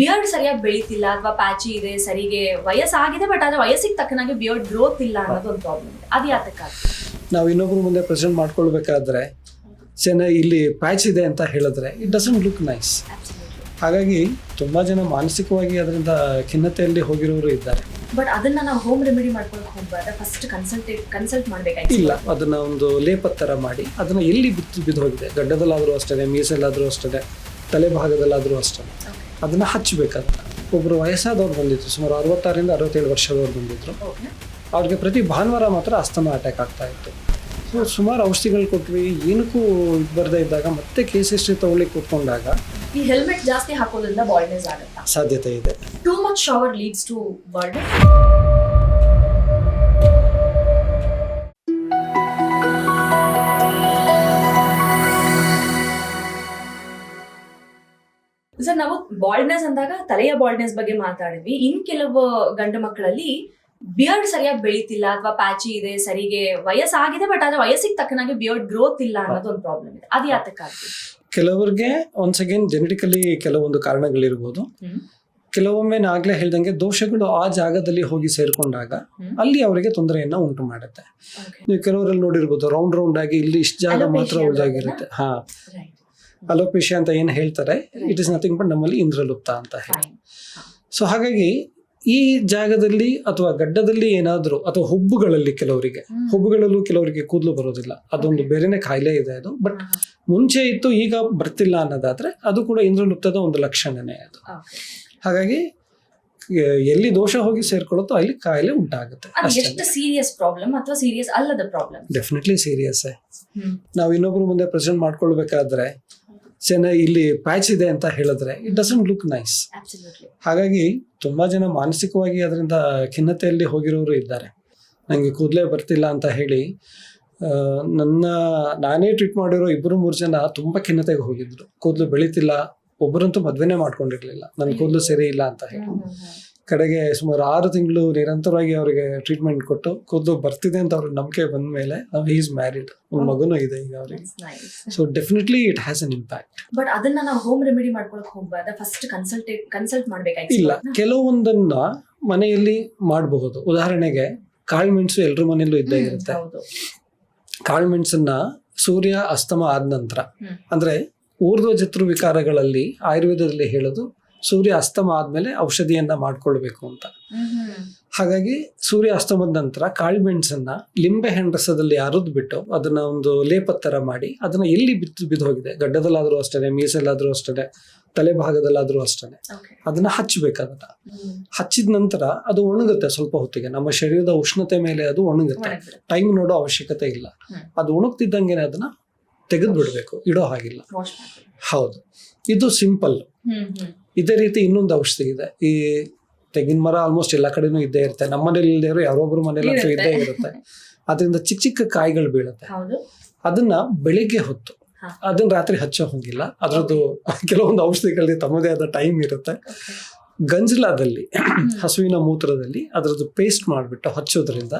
Beard ಸರಿಯಾಗಿ ಬೆಳೀತಿಲ್ಲ ಅಥವಾ ಪ್ಯಾಚಿ ಇದೆ ಸರಿಗೆ ವಯಸ್ಸಾಗಿದೆ ಬಟ್ ಆದ್ರೆ ವಯಸ್ಸಿಗೆ ತಕ್ಕನಾಗಿ ಬಿಯರ್ಡ್ ಗ್ರೋತ್ ಇಲ್ಲ ಅನ್ನೋದು ಒಂದು ಪ್ರಾಬ್ಲಮ್ ಇದೆ. ಅದು ಯಾತಕ್ಕಾಗ ನಾವು ಇನ್ನೊಬ್ರು ಮುಂದೆ ಪ್ರೆಸೆಂಟ್ ಮಾಡ್ಕೊಳ್ಬೇಕಾದ್ರೆ ಚೆನ್ನಾಗಿ ಇಲ್ಲಿ ಪ್ಯಾಚ್ ಇದೆ ಅಂತ ಹೇಳಿದ್ರೆ ಇಟ್ ಡಸಂಟ್ ಲುಕ್ ನೈಸ್ ಹಾಗಾಗಿ ತುಂಬ ಜನ ಮಾನಸಿಕವಾಗಿ ಅದರಿಂದ ಖಿನ್ನತೆಯಲ್ಲಿ ಹೋಗಿರೋರು ಇದ್ದಾರೆ. ಬಟ್ ಅದನ್ನ ನಾವು ಹೋಮ್ ರೆಮಿಡಿ ಮಾಡ್ಕೊಳಕ್ ಹೋಗ್ಬಾರ್ದು. ಫಸ್ಟ್ ಕನ್ಸಲ್ಟೇಟ್ ಕನ್ಸಲ್ಟ್ ಮಾಡ್ಬೇಕಾಯ್ತು. ಇಲ್ಲ ಅದನ್ನ ಒಂದು ಲೇಪದ ಥರ ಮಾಡಿ. ಅದನ್ನ ಎಲ್ಲಿ ಬಿದ್ದು ಬಿದ್ದು ಹೋಗಿದೆ? ಗಡ್ಡದಲ್ಲಾದರೂ ಅಷ್ಟೇ ಮೀಸಲ್ಲಾದರೂ ಅಷ್ಟೇ ತಲೆ ಭಾಗದಲ್ಲಾದರೂ ಅಷ್ಟೇ ಅದನ್ನ ಹಚ್ಚಬೇಕಂತ ಒಬ್ಬರು ವಯಸ್ಸಾದವ್ರು ಬಂದಿದ್ರು ಸುಮಾರು ಅರವತ್ತಾರರಿಂದ ಅರವತ್ತೇಳು ವರ್ಷದವ್ರು ಬಂದಿದ್ರು. ಅವ್ರಿಗೆ ಪ್ರತಿ ಭಾನುವಾರ ಮಾತ್ರ ಅಸ್ತಮ ಅಟ್ಯಾಕ್ ಆಗ್ತಾ ಇತ್ತು. ಸೊ ಸುಮಾರು ಔಷಧಿಗಳು ಕೊಟ್ವಿ. ಏನಕ್ಕೂ ಇದು ಬರದೇ ಇದ್ದಾಗ ಮತ್ತೆ ಕೇಸ್ ಹಿಸ್ಟ್ರಿ ತಗೊಳ್ಳಿ ಕೂತ್ಕೊಂಡಾಗ ಈ ಹೆಲ್ಮೆಟ್ ಜಾಸ್ತಿ ಹಾಕೋದ್ರಿಂದ ಬಾಲ್ನೆಸ್ ಆಗುತ್ತಾ? ಸಾಧ್ಯತೆ ಇದೆ. Too much shower leads to bird sir ನಾವು ಬಾಲ್ಡ್ನೆಸ್ ಅಂದಾಗ ತಲೆಯ ಬಾಲ್ಡ್ನೆಸ್ ಬಗ್ಗೆ ಮಾತಾಡಿದ್ವಿ. ಇನ್ ಕೆಲವು ಗಂಡು ಮಕ್ಕಳಲ್ಲಿ ಬಿಯರ್ಡ್ ಸರಿಯಾಗಿ ಬೆಳೀತಿಲ್ಲ ಅಥವಾ ಪ್ಯಾಚಿ ಇದೆ ಸರಿಗೆ ವಯಸ್ಸಾಗಿದೆ ಬಟ್ ಆದ್ರೆ ವಯಸ್ಸಿಗೆ ತಕ್ಕನಾಗಿ ಬಿಯರ್ಡ್ ಗ್ರೋತ್ ಇಲ್ಲ ಅನ್ನೋದು ಒಂದು ಪ್ರಾಬ್ಲಮ್ ಇದೆ. ಅದು ಯಾತಕ್ಕಾಗಿ ಕೆಲವರಿಗೆ ಒನ್ಸ್ ಅಗೇನ್ ಜೆನೆಟಿಕಲಿ ಕೆಲವೊಂದು ಕಾರಣಗಳಿರ್ಬೋದು. ಕೆಲವೊಮ್ಮೆ ನಾಗ್ಲೇ ಹೇಳ್ದಂಗೆ ದೋಷಗಳು ಆ ಜಾಗದಲ್ಲಿ ಹೋಗಿ ಸೇರ್ಕೊಂಡಾಗ ಅಲ್ಲಿ ಅವರಿಗೆ ತೊಂದರೆಯನ್ನ ಉಂಟು ಮಾಡುತ್ತೆ. ನೀವು ಕೆಲವರಲ್ಲಿ ನೋಡಿರ್ಬೋದು ರೌಂಡ್ ರೌಂಡ್ ಆಗಿ ಇಲ್ಲಿ ಇಷ್ಟು ಜಾಗ ಮಾತ್ರ ಉಳಿದಾಗಿರುತ್ತೆ. ಹಾ. ಅಲೋಪೇಶಿಯಾ ಅಂತ ಏನು ಹೇಳ್ತಾರೆ ಇಟ್ ಇಸ್ ನಥಿಂಗ್ ಬಟ್ ನಮ್ಮಲ್ಲಿ ಇಂದ್ರಲುಪ್ತ ಅಂತ ಹೇಳಿ. ಸೊ ಹಾಗಾಗಿ ಈ ಜಾಗದಲ್ಲಿ ಅಥವಾ ಗಡ್ಡದಲ್ಲಿ ಏನಾದರೂ ಅಥವಾ ಹುಬ್ಬುಗಳಲ್ಲಿ ಕೆಲವರಿಗೆ. ಹುಬ್ಬುಗಳಲ್ಲೂ ಕೆಲವರಿಗೆ ಕೂದಲು ಬರೋದಿಲ್ಲ. ಅದೊಂದು ಬೇರೆನೆ ಕಾಯಿಲೆ ಇದೆ ಅದು. ಬಟ್ ಮುಂಚೆ ಇತ್ತು ಈಗ ಬರ್ತಿಲ್ಲ ಅನ್ನೋದಾದ್ರೆ ಅದು ಕೂಡ ಇಂದ್ರಲುಪ್ತದ ಒಂದು ಲಕ್ಷಣನೇ ಅದು. ಹಾಗಾಗಿ ಎಲ್ಲಿ ದೋಷ ಹೋಗಿ ಸೇರ್ಕೊಳ್ಳುತ್ತೋ ಅಲ್ಲಿ ಕಾಯಿಲೆ ಉಂಟಾಗುತ್ತೆ. ಎಷ್ಟು ಸೀರಿಯಸ್ ಪ್ರಾಬ್ಲಮ್ ಅಥವಾ ಸೀರಿಯಸ್ ಅಲ್ಲದ ಪ್ರಾಬ್ಲಮ್ ಡೆಫಿನೆಟ್ಲಿ ಸೀರಿಯಸ್ ನಾವು ಇನ್ನೊಬ್ರು ಮುಂದೆ ಪ್ರೆಸೆಂಟ್ ಮಾಡ್ಕೊಳ್ಬೇಕಾದ್ರೆ ಚೆನ್ನಾಗಿ ಇಲ್ಲಿ ಪ್ಯಾಚ್ ಇದೆ ಅಂತ ಹೇಳಿದ್ರೆ ಇಟ್ ಡಸಂಟ್ ಲುಕ್ ನೈಸ್ ಹಾಗಾಗಿ ತುಂಬಾ ಜನ ಮಾನಸಿಕವಾಗಿ ಅದರಿಂದ ಖಿನ್ನತೆಯಲ್ಲಿ ಹೋಗಿರೋರು ಇದ್ದಾರೆ. ನನಗೆ ಕೂದಲೇ ಬರ್ತಿಲ್ಲ ಅಂತ ಹೇಳಿ ನನ್ನ ನಾನೇ ಟ್ರೀಟ್ ಮಾಡಿರೋ ಇಬ್ಬರು ಮೂರು ಜನ ತುಂಬಾ ಖಿನ್ನತೆಗೆ ಹೋಗಿದ್ರು. ಕೂದಲು ಬೆಳೀತಿಲ್ಲ ಒಬ್ಬರಂತೂ ಮದ್ವೆನೇ ಮಾಡ್ಕೊಂಡಿರ್ಲಿಲ್ಲ. ನನ್ನ ಕೂದಲು ಸರಿ ಇಲ್ಲ ಅಂತ ಹೇಳಿ. ಕಡೆಗೆ ಸುಮಾರು ಆರು ತಿಂಗಳು ನಿರಂತರವಾಗಿ ಅವರಿಗೆ ಟ್ರೀಟ್ಮೆಂಟ್ ಕೊಟ್ಟು ಕುದ್ದು ಬರ್ತಿದೆ ಅಂತ ಅವ್ರಿಗೆ ನಂಬಿಕೆ ಬಂದ ಮೇಲೆ ನಾವು ಈಸ್ ಮ್ಯಾರಿಡ್ ಮಗುನೂ ಇದೆ ಈಗ ಅವರಿಗೆ. So definitely it has an impact but ಅದನ್ನ ನಾವು ಹೋಮ್ ರೆಮಿಡಿ ಮಾಡ್ಕೊಳಕ್ ಹೋಗ್ಬಾರ್ದ? ಫಸ್ಟ್ ಕನ್ಸಲ್ಟ್ ಕನ್ಸಲ್ಟ್ ಇಲ್ಲ ಕೆಲವೊಂದನ್ನ ಮನೆಯಲ್ಲಿ ಮಾಡಬಹುದು. ಉದಾಹರಣೆಗೆ ಕಾಳು ಮೆಣಸು ಎಲ್ಲರ ಮನೆಯಲ್ಲೂ ಇದ್ದೇ ಇರುತ್ತೆ. ಕಾಳು ಮೆಣಸನ್ನ ಸೂರ್ಯ ಅಸ್ತಮ ಆದ ನಂತರ ಅಂದ್ರೆ ಊರ್ಧ್ವ ಜತ್ರು ವಿಕಾರಗಳಲ್ಲಿ ಆಯುರ್ವೇದದಲ್ಲಿ ಹೇಳೋದು ಸೂರ್ಯ ಅಸ್ತಮ ಆದ್ಮೇಲೆ ಔಷಧಿಯನ್ನ ಮಾಡ್ಕೊಳ್ಬೇಕು ಅಂತ. ಹಾಗಾಗಿ ಸೂರ್ಯ ಅಸ್ತಮದ ನಂತರ ಕಾಳುಮೆಣಸನ್ನ ಲಿಂಬೆ ಹಣ್ಣು ರಸದಲ್ಲಿ ಅರೆದು ಬಿಟ್ಟು ಅದನ್ನ ಒಂದು ಲೇಪತ್ತರ ತರ ಮಾಡಿ ಅದನ್ನ ಎಲ್ಲಿ ಬಿದ್ದು ಬಿದ್ದು ಹೋಗಿದೆ? ಗಡ್ಡದಲ್ಲಾದ್ರೂ ಅಷ್ಟೇ ಮೀಸಲಾದ್ರೂ ಅಷ್ಟೇ ತಲೆ ಭಾಗದಲ್ಲಾದ್ರೂ ಅಷ್ಟೇ ಅದನ್ನ ಹಚ್ಚಬೇಕು ಅದನ್ನ ಹಚ್ಚಿದ ನಂತರ ಅದು ಒಣಗುತ್ತೆ ಸ್ವಲ್ಪ ಹೊತ್ತಿಗೆ. ನಮ್ಮ ಶರೀರದ ಉಷ್ಣತೆ ಮೇಲೆ ಅದು ಒಣಗುತ್ತೆ. ಟೈಮ್ ನೋಡೋ ಅವಶ್ಯಕತೆ ಇಲ್ಲ. ಅದು ಒಣಗ್ತಿದ್ದಂಗೆ ಅದನ್ನ ತೆಗೆದು ಬಿಡಬೇಕು ಇಡೋ ಹಾಗಿಲ್ಲ. ಹೌದು. ಇದು ಸಿಂಪಲ್. ಇದೇ ರೀತಿ ಇನ್ನೊಂದು ಔಷಧಿ ಇದೆ. ಈ ತೆಂಗಿನ ಮರ ಆಲ್ಮೋಸ್ಟ್ ಎಲ್ಲ ಕಡೆನೂ ಇದ್ದೇ ಇರುತ್ತೆ. ನಮ್ಮ ಮನೇಲಿ ಇಲ್ಲದೆ ಇರೋ ಯಾರೊಬ್ರು ಮನೇಲಿ ಅಂತೂ ಇದ್ದೇ ಇರುತ್ತೆ. ಅದರಿಂದ ಚಿಕ್ಕ ಚಿಕ್ಕ ಕಾಯಿಗಳು ಬೀಳುತ್ತೆ. ಅದನ್ನ ಬೆಳಿಗ್ಗೆ ಹೊತ್ತು. ಅದನ್ನ ರಾತ್ರಿ ಹಚ್ಚೋ ಹೋಗಿಲ್ಲ. ಅದರದ್ದು ಕೆಲವೊಂದು ಔಷಧಿಗಳಲ್ಲಿ ತಮ್ಮದೇ ಆದ ಟೈಮ್ ಇರುತ್ತೆ. ಗಂಜಲಾದಲ್ಲಿ ಹಸುವಿನ ಮೂತ್ರದಲ್ಲಿ ಅದರದ್ದು ಪೇಸ್ಟ್ ಮಾಡಿಬಿಟ್ಟು ಹಚ್ಚೋದ್ರಿಂದ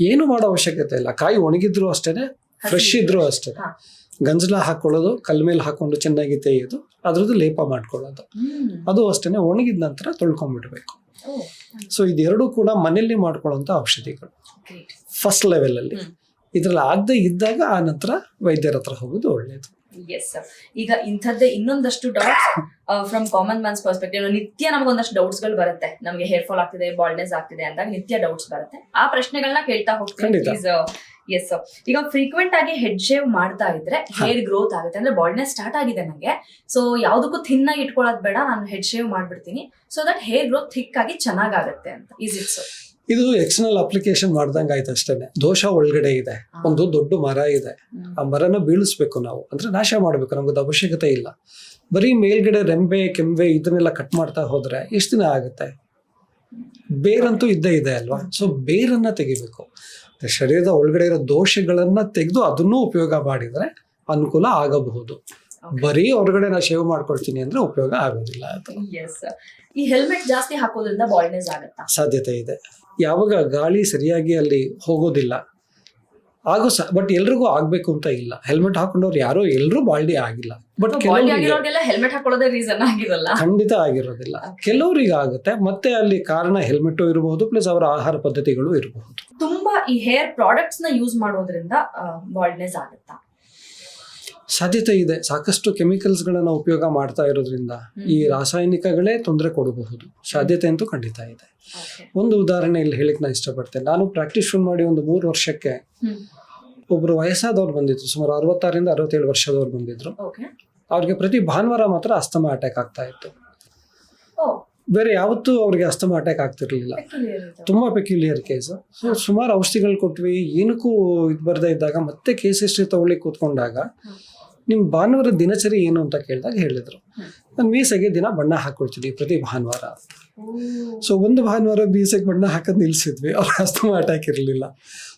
ಏನು ಮಾಡೋ ಅವಶ್ಯಕತೆ ಇಲ್ಲ. ಕಾಯಿ ಒಣಗಿದ್ರು ಅಷ್ಟೇನೆ ಫ್ರೆಶ್ ಇದ್ರು ಅಷ್ಟೇ. ಗಂಜಲ ಹಾಕೊಳ್ಳೋದು ಕಲ್ ಮೇಲೆ ಹಾಕೊಂಡು ಚೆನ್ನಾಗಿ ತೆಗೆಯೋದು ಅದ್ರದ್ದು ಲೇಪ ಮಾಡ್ಕೊಳ್ಳೋದು. ಅದು ಅಷ್ಟೇನೆ ಒಣಗಿದ ನಂತರ ತೊಳ್ಕೊಂಡ್ಬಿಡ್ಬೇಕು ಸೊ ಇದೆರಡು ಕೂಡ ಮನೆಯಲ್ಲಿ ಮಾಡ್ಕೊಳ್ಳೋಂಥ ಔಷಧಿಗಳು. ಫಸ್ಟ್ ಲೆವೆಲಲ್ಲಿ ಇದ್ರಲ್ಲಿ ಆಗದೆ ಇದ್ದಾಗ ಆ ನಂತರ ವೈದ್ಯರ ಹತ್ರ ಹೋಗೋದು ಒಳ್ಳೇದು. ಎಸ್ ಈಗ ಇಂಥದ್ದೇ ಇನ್ನೊಂದಷ್ಟು doubts from common man's perspective ನಿತ್ಯ ನಮ್ಗೆ ಒಂದಷ್ಟು ಡೌಟ್ಸ್ಗಳು ಬರುತ್ತೆ. ನಮಗೆ ಹೇರ್ ಫಾಲ್ ಆಗ್ತಿದೆ ಬಾಲ್ಡ್ನೆಸ್ ಆಗ್ತಿದೆ ಅಂದಾಗ ನಿತ್ಯ ಡೌಟ್ಸ್ ಬರುತ್ತೆ. ಆ ಪ್ರಶ್ನೆಗಳನ್ನ ಕೇಳ್ತಾ ಹೋಗ್ತೀವಿ. ಪ್ಲೀಸ್ ಎಸ್ ಈಗ ಫ್ರೀಕ್ವೆಂಟ್ ಆಗಿ ಹೆಡ್ ಶೇವ್ ಮಾಡ್ತಾ ಇದ್ರೆ ಹೇರ್ ಗ್ರೋತ್ ಆಗುತ್ತೆ. ಅಂದ್ರೆ ಬಾಲ್ಡ್ನೆಸ್ ಸ್ಟಾರ್ಟ್ ಆಗಿದೆ ನನಗೆ ಸೊ ಯಾವ್ದಕ್ಕೂ ಥಿನ್ ಆಗಿ ಇಟ್ಕೊಳ್ಳೋದು ಬೇಡ. ನಾನು ಹೆಡ್ ಶೇವ್ ಮಾಡ್ಬಿಡ್ತೀನಿ. So that hair growth thick ಆಗಿ ಚೆನ್ನಾಗಾಗುತ್ತೆ ಅಂತ. ಈಸ್ ಇಟ್ ಸೊ ಇದು ಎಕ್ಸ್ಟರ್ನಲ್ ಅಪ್ಲಿಕೇಶನ್ ಮಾಡ್ದಂಗೆ ಆಯ್ತು ಅಷ್ಟೇನೆ. ದೋಷ ಒಳಗಡೆ ಇದೆ. ಒಂದು ದೊಡ್ಡ ಮರ ಇದೆ. ಆ ಮರನ ಬೀಳಿಸ್ಬೇಕು ನಾವು. ಅಂದ್ರೆ ನಾಶ ಮಾಡಬೇಕು. ನಮ್ಗೆ ಅವಶ್ಯಕತೆ ಇಲ್ಲ. ಬರೀ ಮೇಲ್ಗಡೆ ರೆಂಬೆ ಕೆಂಬೆ ಇದನ್ನೆಲ್ಲ ಕಟ್ ಮಾಡ್ತಾ ಹೋದ್ರೆ ಎಷ್ಟು ದಿನ ಆಗುತ್ತೆ? ಬೇರಂತೂ ಇದ್ದೇ ಇದೆ ಅಲ್ವಾ? ಸೊ ಬೇರನ್ನ ತೆಗಿಬೇಕು. ಶರೀರದ ಒಳಗಡೆ ಇರೋ ದೋಷಗಳನ್ನ ತೆಗೆದು ಅದನ್ನು ಉಪಯೋಗ ಮಾಡಿದ್ರೆ ಅನುಕೂಲ ಆಗಬಹುದು. ಬರೀ ಹೊರಗಡೆ ನಾ ಶೇವ್ ಮಾಡ್ಕೊಳ್ತೀನಿ ಅಂದ್ರೆ ಉಪಯೋಗ ಆಗೋದಿಲ್ಲ ಈ ಹೆಲ್ಮೆಟ್ ಜಾಸ್ತಿ ಹಾಕೋದ್ರಿಂದ ಬಾಲ್ಡ್ನೆಸ್ ಆಗುತ್ತಾ? ಸಾಧ್ಯತೆ ಇದೆ. ಯಾವಾಗ ಗಾಳಿ ಸರಿಯಾಗಿ ಅಲ್ಲಿ ಹೋಗೋದಿಲ್ಲ. ಆಗೋ ಸ ಬಟ್ ಎಲ್ರಿಗೂ ಆಗ್ಬೇಕು ಅಂತ ಇಲ್ಲ. ಹೆಲ್ಮೆಟ್ ಹಾಕೊಂಡವ್ರು ಯಾರೋ ಎಲ್ಲರೂ ಬಾಲ್ಡಿ ಆಗಿಲ್ಲ. ಬಟ್ ಕೆಲವರಿಗೆ ಹೆಲ್ಮೆಟ್ ರೀಸನ್ ಆಗಿರಲ್ಲ. ಖಂಡಿತ ಆಗಿರೋದಿಲ್ಲ. ಕೆಲವರಿಗೆ ಆಗುತ್ತೆ. ಮತ್ತೆ ಅಲ್ಲಿ ಕಾರಣ ಹೆಲ್ಮೆಟ್ ಇರಬಹುದು ಪ್ಲಸ್ ಅವರ ಆಹಾರ ಪದ್ಧತಿಗಳು ಇರಬಹುದು ತುಂಬಾ ಈ ಹೇರ್ ಪ್ರಾಡಕ್ಟ್ಸ್ನ ಯೂಸ್ ಮಾಡೋದ್ರಿಂದ ಬಾಲ್ಡ್ನೆಸ್ ಆಗುತ್ತಾ ಸಾಧ್ಯತೆ ಇದೆ. ಸಾಕಷ್ಟು ಕೆಮಿಕಲ್ಸ್ ಗಳನ್ನ ಉಪಯೋಗ ಮಾಡ್ತಾ ಇರೋದ್ರಿಂದ ಈ ರಾಸಾಯನಿಕಗಳೇ ತೊಂದರೆ ಕೊಡಬಹುದು. ಸಾಧ್ಯತೆ ಅಂತೂ ಖಂಡಿತ ಇದೆ. ಒಂದು ಉದಾಹರಣೆ ಇಲ್ಲಿ ಹೇಳಿಕ್ ನಾನು ಇಷ್ಟಪಡ್ತೇನೆ. ನಾನು ಪ್ರಾಕ್ಟೀಸ್ ಶುರು ಮಾಡಿ ಒಂದು ಮೂರು ವರ್ಷಕ್ಕೆ. ಒಬ್ರು ವಯಸ್ಸಾದವ್ರು ಬಂದಿದ್ರು. ಸುಮಾರು ಅರವತ್ತಾರಿಂದ ಅರವತ್ತೇಳು ವರ್ಷದವ್ರು ಬಂದಿದ್ರು. ಅವ್ರಿಗೆ ಪ್ರತಿ ಭಾನುವಾರ ಮಾತ್ರ ಅಸ್ತಮ ಅಟ್ಯಾಕ್ ಆಗ್ತಾ ಇತ್ತು. ಬೇರೆ ಯಾವತ್ತೂ ಅವ್ರಿಗೆ ಅಸ್ತಮ ಅಟ್ಯಾಕ್ ಆಗ್ತಿರ್ಲಿಲ್ಲ. ತುಂಬಾ ಪೆಕ್ಯುಲಿಯರ್ ಕೇಸ್ ಸೊ ಸುಮಾರು ಔಷಧಿಗಳು ಕೊಟ್ವಿ. ಏನಕ್ಕೂ ಇದು ಬರ್ದೇ ಇದ್ದಾಗ ಮತ್ತೆ ಕೇಸ್ ಹಿಸ್ಟ್ರಿ ತಗೊಳ್ಳಿ ಕೂತ್ಕೊಂಡಾಗ ಹ್ಮ್. ನಿಮ್ ಭಾನುವಾರ ದಿನಚರಿ ಏನು ಅಂತ ಕೇಳಿದಾಗ ಹೇಳಿದ್ರು. ನಾನು ಮೀಸೆಗೆ ದಿನ ಬಣ್ಣ ಹಾಕೊಳ್ತಿದ್ವಿ ಪ್ರತಿ ಭಾನುವಾರ. ಸೊ ಒಂದು ಭಾನುವಾರ ಮೀಸೆಗೆ ಬಣ್ಣ ಹಾಕೋದು ನಿಲ್ಸಿದ್ವಿ. ಅವ್ರ ಅಸ್ತಮ ಅಟ್ಯಾಕ್ ಇರಲಿಲ್ಲ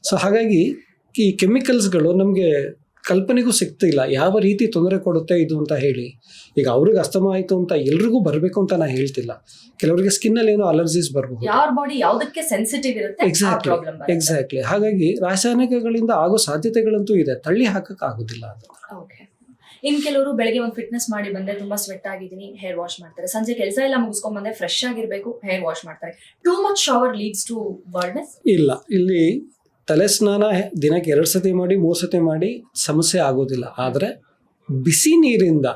ಸೊ ಹಾಗಾಗಿ ಈ ಕೆಮಿಕಲ್ಸ್ಗಳು ನಮಗೆ ಕಲ್ಪನೆಗೂ ಸಿಗ್ತಿಲ್ಲ ಯಾವ ರೀತಿ ತೊಂದರೆ ಕೊಡುತ್ತೆ ಇದು ಅಂತ ಹೇಳಿ. ಈಗ ಅವ್ರಿಗೆ ಅಸ್ತಮ ಆಯಿತು ಅಂತ ಎಲ್ರಿಗೂ ಬರಬೇಕು ಅಂತ ನಾ ಹೇಳ್ತಿಲ್ಲ. ಕೆಲವರಿಗೆ ಸ್ಕಿನ್ನಲ್ಲಿ ಏನೋ ಅಲರ್ಜೀಸ್ ಬರಬಹುದು. ಎಕ್ಸಾಕ್ಟ್ಲಿ ಎಕ್ಸಾಕ್ಟ್ಲಿ ಹಾಗಾಗಿ ರಾಸಾಯನಿಕಗಳಿಂದ ಆಗೋ ಸಾಧ್ಯತೆಗಳಂತೂ ಇದೆ. ತಳ್ಳಿ ಹಾಕಕ್ ಆಗೋದಿಲ್ಲ ಅದು. ಓಕೆ ಇನ್ ಕೆಲವರು ಬೆಳಗ್ಗೆ ಒಂದು ಫಿಟ್ನೆಸ್ ಮಾಡಿ ಬಂದೆ ತುಂಬಾ ಸ್ವೆಟ್ ಆಗಿದ್ದೀನಿ ಹೇರ್ ವಾಶ್ ಮಾಡ್ತಾರೆ. ಸಂಜೆ ಕೆಲಸ ಎಲ್ಲ ಮುಗಿಸ್ಕೊಂಡ್ ಬಂದೆ ಫ್ರೆಶ್ ಆಗಿರ್ಬೇಕು ಹೇರ್ ವಾಶ್ ಮಾಡ್ತಾರೆ. Too much shower leads to baldness ಇಲ್ಲ, ಇಲ್ಲಿ ತಲೆ ಸ್ನಾನ ದಿನಕ್ಕೆ ಎರಡು ಸತಿ ಮಾಡಿ, ಮೂರು ಸತಿ ಮಾಡಿ ಸಮಸ್ಯೆ ಆಗೋದಿಲ್ಲ. ಆದ್ರೆ ಬಿಸಿ ನೀರಿಂದ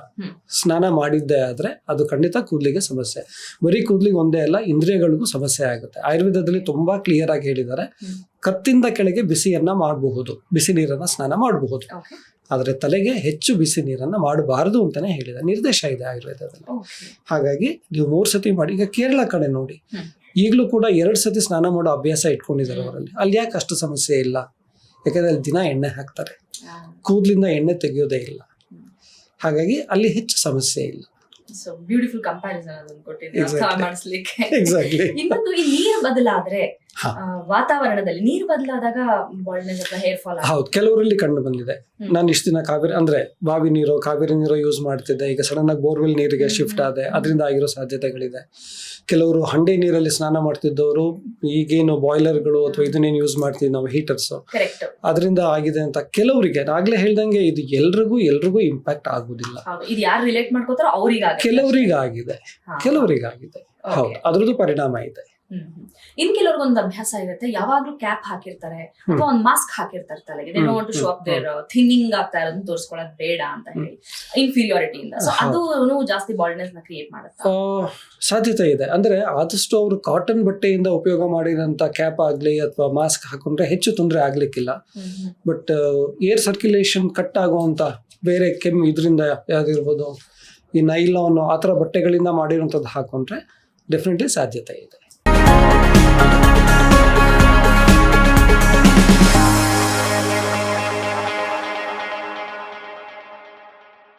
ಸ್ನಾನ ಮಾಡಿದ್ದೇ ಆದ್ರೆ ಅದು ಖಂಡಿತ ಕೂದಲಿಗೆ ಸಮಸ್ಯೆ. ಬರೀ ಕೂದಲಿಗೆ ಒಂದೇ ಅಲ್ಲ ಇಂದ್ರಿಯಗಳಿಗೂ ಸಮಸ್ಯೆ ಆಗುತ್ತೆ. ಆಯುರ್ವೇದದಲ್ಲಿ ತುಂಬಾ ಕ್ಲಿಯರ್ ಆಗಿ ಹೇಳಿದ್ದಾರೆ. ಕತ್ತಿಂದ ಕೆಳಗೆ ಬಿಸಿಯನ್ನ ಮಾಡಬಹುದು. ಬಿಸಿ ನೀರನ್ನ ಸ್ನಾನ ಮಾಡಬಹುದು. ಆದರೆ ತಲೆಗೆ ಹೆಚ್ಚು ಬಿಸಿ ನೀರನ್ನ ಮಾಡಬಾರದು ಅಂತಾನೆ ಹೇಳಿದ ನಿರ್ದೇಶ ಇದೆ ಆಯುರ್ವೇದದಲ್ಲಿ. ಹಾಗಾಗಿ ನೀವು ಮೂರು ಸತಿ ಮಾಡಿ ಈಗ ಕೇರಳ ಕಡೆ ನೋಡಿ. ಈಗಲೂ ಕೂಡ ಎರಡು ಸತಿ ಸ್ನಾನ ಮಾಡೋ ಅಭ್ಯಾಸ ಇಟ್ಕೊಂಡಿದ್ದಾರೆ ಅವರಲ್ಲಿ. ಅಲ್ಲಿ ಯಾಕೆ ಅಷ್ಟು ಸಮಸ್ಯೆ ಇಲ್ಲ? ಯಾಕಂದ್ರೆ ಅಲ್ಲಿ ದಿನ ಎಣ್ಣೆ ಹಾಕ್ತಾರೆ. ಕೂದಲಿಂದ ಎಣ್ಣೆ ತೆಗೆಯೋದೇ ಇಲ್ಲ. ಹಾಗಾಗಿ ಅಲ್ಲಿ ಹೆಚ್ಚು ಸಮಸ್ಯೆ ಇಲ್ಲ. ಸೊ ಬ್ಯೂಟಿಫುಲ್ ಕಂಪ್ಯಾರಿಸನ್ ಅದನ್ನು ಕೊಟ್ಟಿದ್ದೀನಿ ಅರ್ಥ. ಮಾಡಿಸ್ಲಿಕ್ಕೆ. ಎಕ್ಸಾಕ್ಟ್ಲಿ ಇನ್ನೊಂದು ಈ ನೀರು ಬದಲಾದ್ರೆ ವಾತಾವರಣದಲ್ಲಿ ನೀರು ಬದಲಾದಾಗ ಹೇರ್ ಫಾಲ್ ಹೌದು ಕೆಲವರಲ್ಲಿ ಕಂಡು ಬಂದಿದೆ. ನಾನು ಇಷ್ಟು ದಿನ ಕಾವೇರಿ ಅಂದ್ರೆ ಬಾವಿ ನೀರು ಕಾವೇರಿ ನೀರು ಯೂಸ್ ಮಾಡ್ತಿದ್ದೆ. ಈಗ ಸಡನ್ ಆಗಿ ಬೋರ್ವೆಲ್ ನೀರಿಗೆ ಶಿಫ್ಟ್ ಆದೆ. ಅದರಿಂದ ಆಗಿರೋ ಸಾಧ್ಯತೆಗಳಿದೆ. ಕೆಲವರು ಹಂಡೆ ನೀರಲ್ಲಿ ಸ್ನಾನ ಮಾಡ್ತಿದ್ದವರು ಈಗೇನು ಬಾಯ್ಲರ್ಗಳು ಅಥವಾ ಇದನ್ನೇನು ಯೂಸ್ ಮಾಡ್ತೀವಿ ನಾವು ಹೀಟರ್ಸ್ ಅದರಿಂದ ಆಗಿದೆ ಅಂತ ಕೆಲವರಿಗೆ ಆಗ್ಲೇ ಹೇಳ್ದಂಗೆ ಇದು ಎಲ್ರಿಗೂ ಎಲ್ರಿಗೂ ಇಂಪ್ಯಾಕ್ಟ್ ಆಗುದಿಲ್ಲ. ಇದು ಯಾರು ರಿಲೇಟ್ ಮಾಡ್ಕೋತಾರೋ ಅವ್ರಿಗೆ ಕೆಲವರಿಗೆ ಆಗಿದೆ ಕೆಲವರಿಗೆ ಆಗಿದೆ ಹೌದು ಅದ್ರದ್ದು ಪರಿಣಾಮ ಇದೆ. ಇನ್ ಕೆಲವ್ರಿಗೊಂದು ಅಭ್ಯಾಸ ಇರುತ್ತೆ ಯಾವಾಗ್ಲೂ ಕ್ಯಾಪ್ ಹಾಕಿರ್ತಾರೆ ಅಥವಾ ಒಂದು ಮಾಸ್ಕ್ ಹಾಕಿರ್ತಾರೆ ತಲೆಗೆ. They want to show up their thinning ಆಗ್ತಾ ಇರೋದನ್ನ ತೋರಿಸ್ಕೊಳ್ಳೋದು ಬೇಡ ಅಂತ ಹೇಳಿ. ಇನ್ಫೀರಿಯಾರಿಟಿ ಇಂದ. ಸೊ. ಅದು ಜಾಸ್ತಿ ಬಾಲ್ಡ್ನೆಸ್ನ ಕ್ರಿಯೇಟ್ ಮಾಡುತ್ತೆ? ಸಾಧ್ಯತೆ ಇದೆ. ಅಂದ್ರೆ ಆದಷ್ಟು ಅವರು ಕಾಟನ್ ಬಟ್ಟೆಯಿಂದ ಉಪಯೋಗ ಮಾಡಿದಂತ ಕ್ಯಾಪ್ ಆಗ್ಲಿ ಅಥವಾ ಮಾಸ್ಕ್ ಹಾಕೊಂಡ್ರೆ ಹೆಚ್ಚು ತೊಂದರೆ ಆಗ್ಲಿಕ್ಕಿಲ್ಲ. ಬಟ್ ಏರ್ ಸರ್ಕ್ಯುಲೇಷನ್ ಕಟ್ ಆಗುವಂತ ಬೇರೆ ಕೆಮ್ ಇದರಿಂದ ಯಾವ್ದಿರ್ಬೋದು ಈ ನೈಲಾನ್ ಆ ಥರ ಬಟ್ಟೆಗಳಿಂದ ಮಾಡಿರುವಂಥದ್ದು ಹಾಕೊಂಡ್ರೆ ಡೆಫಿನೆಟ್ಲಿ ಸಾಧ್ಯತೆ ಇದೆ.